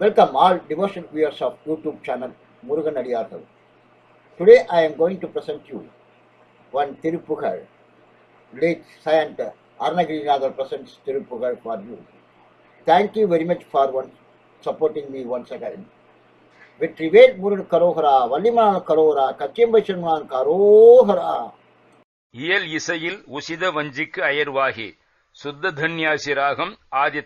Welcome all devotion viewers of YouTube channel Murugan அடியார்கள் today I am going to present you one Thiruppugazh late Saint Arnagirinathar presents Tirupugar for you. Thank very much for one supporting supporting me once again. Vetrivel Murugan கரோகரா வள்ளிமலான கரோகரா கச்சியம்பை சென்மான் கரோகரா இயல் இசையில் உசித வஞ்சிக்கு அயர்வாகி சுத்த தன்யாசி ராகம் ஆதி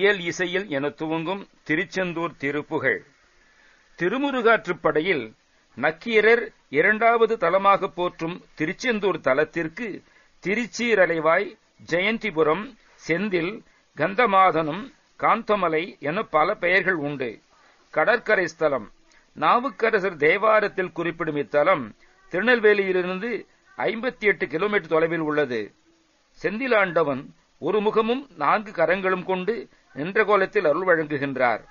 இயல் இசையில் என துவங்கும் திருச்செந்தூர் திருப்புகழ் திருமுருகாற்றுப்படையில் நக்கீரர் இரண்டாவது தலமாக போற்றும் திருச்செந்தூர் தலத்திற்கு திருச்சீரலைவாய் ஜெயந்திபுரம் செந்தில் கந்தமாதனம் காந்தமலை என பல பெயர்கள் உண்டு. கடற்கரை ஸ்தலம். நாவுக்கரசர் தேவாரத்தில் குறிப்பிடும் இத்தலம் திருநெல்வேலியிலிருந்து ஐம்பத்தி எட்டு கிலோமீட்டர் தொலைவில் உள்ளது. செந்திலாண்டவன் ஒரு முகமும் நான்கு கரங்களும் கொண்டு நின்ற கோலத்தில் அருள் வழங்குகின்றார்.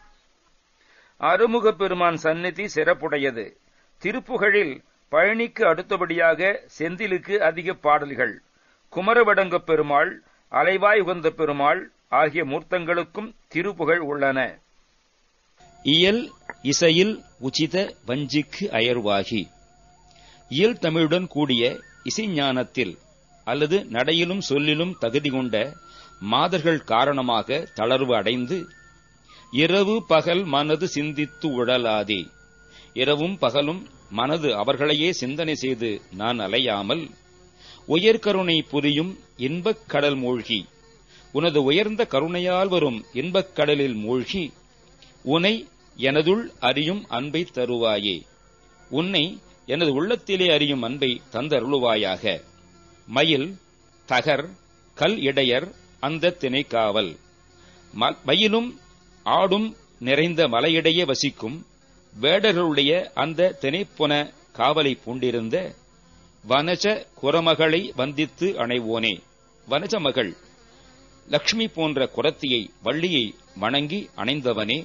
அருமுக பெருமான் சந்நிதி சிறப்புடையது. திருப்புகழில் பழனிக்கு அடுத்தபடியாக செந்திலுக்கு அதிக பாடல்கள். குமரவடங்க பெருமாள் அலைவாய் உகந்த பெருமாள் ஆகிய மூர்த்தங்களுக்கும் திருப்புகழ் உள்ளன. இயல் இசையில் உச்சித வஞ்சிக்கு அயர்வாகி. இயல் தமிழுடன் கூடிய இசைஞானத்தில் அல்லது நடையிலும் சொல்லிலும் தகுதி கொண்ட மாதர்கள் காரணமாக தளர்வு அடைந்து இரவு பகல் மனது சிந்தித்து உழலாதே இரவும் பகலும் மனது அவர்களையே சிந்தனை செய்து நான் அலையாமல் உயர்கருணை புரியும் இன்பக் கடல் மூழ்கி உனது உயர்ந்த கருணையால் வரும் இன்பக் கடலில் மூழ்கி உனை எனதுள் அறியும் அன்பை தருவாயே. உன்னை எனது உள்ளத்திலே அறியும் அன்பை தந்தருளுவாயாக. மயில் தகர் கல் இடையர் அந்த திணைக்காவல். மயிலும் ஆடும் நிறைந்த மலையிடையே வசிக்கும் வேடர்களுடைய அந்த திணைப்புன காவலை பூண்டிருந்த வனஜ குரமகளை வந்தித்து அணைவோனே. வனஜ மகள் லக்ஷ்மி போன்ற குரத்தியை வள்ளியை வணங்கி அணைந்தவனே.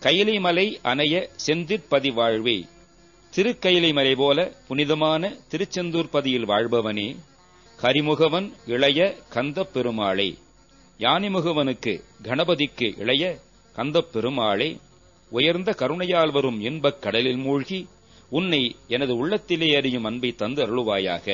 கைலை மலை அணைய செந்திற்பதி வாழ்வே. திருக்கயிலைமலை போல புனிதமான திருச்செந்தூர் பதியில் வாழ்பவனே. கரிமுகவன் இளைய கந்த பெருமாளே யானிமுகவனுக்கு கணபதிக்கு இளைய கந்த பெருமாளே உயர்ந்த கருணையால் வரும் இன்பக் கடலில் மூழ்கி உன்னை எனது உள்ளத்திலே அறியும் அன்பை தந்து அருளுவாயாக.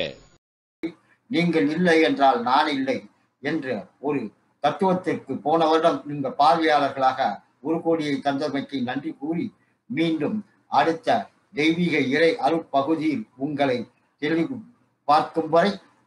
நீங்கள் இல்லை என்றால் நான் இல்லை என்று ஒரு தத்துவத்திற்கு போன வருடம் நீங்கள் பார்வையாளர்களாக ஒரு கோடியை தந்தமைக்கு நன்றி கூறி மீண்டும் அடுத்த தெய்வீக இறை அருட்பகுதியில் உங்களை தெளிவு பார்க்கும் வரை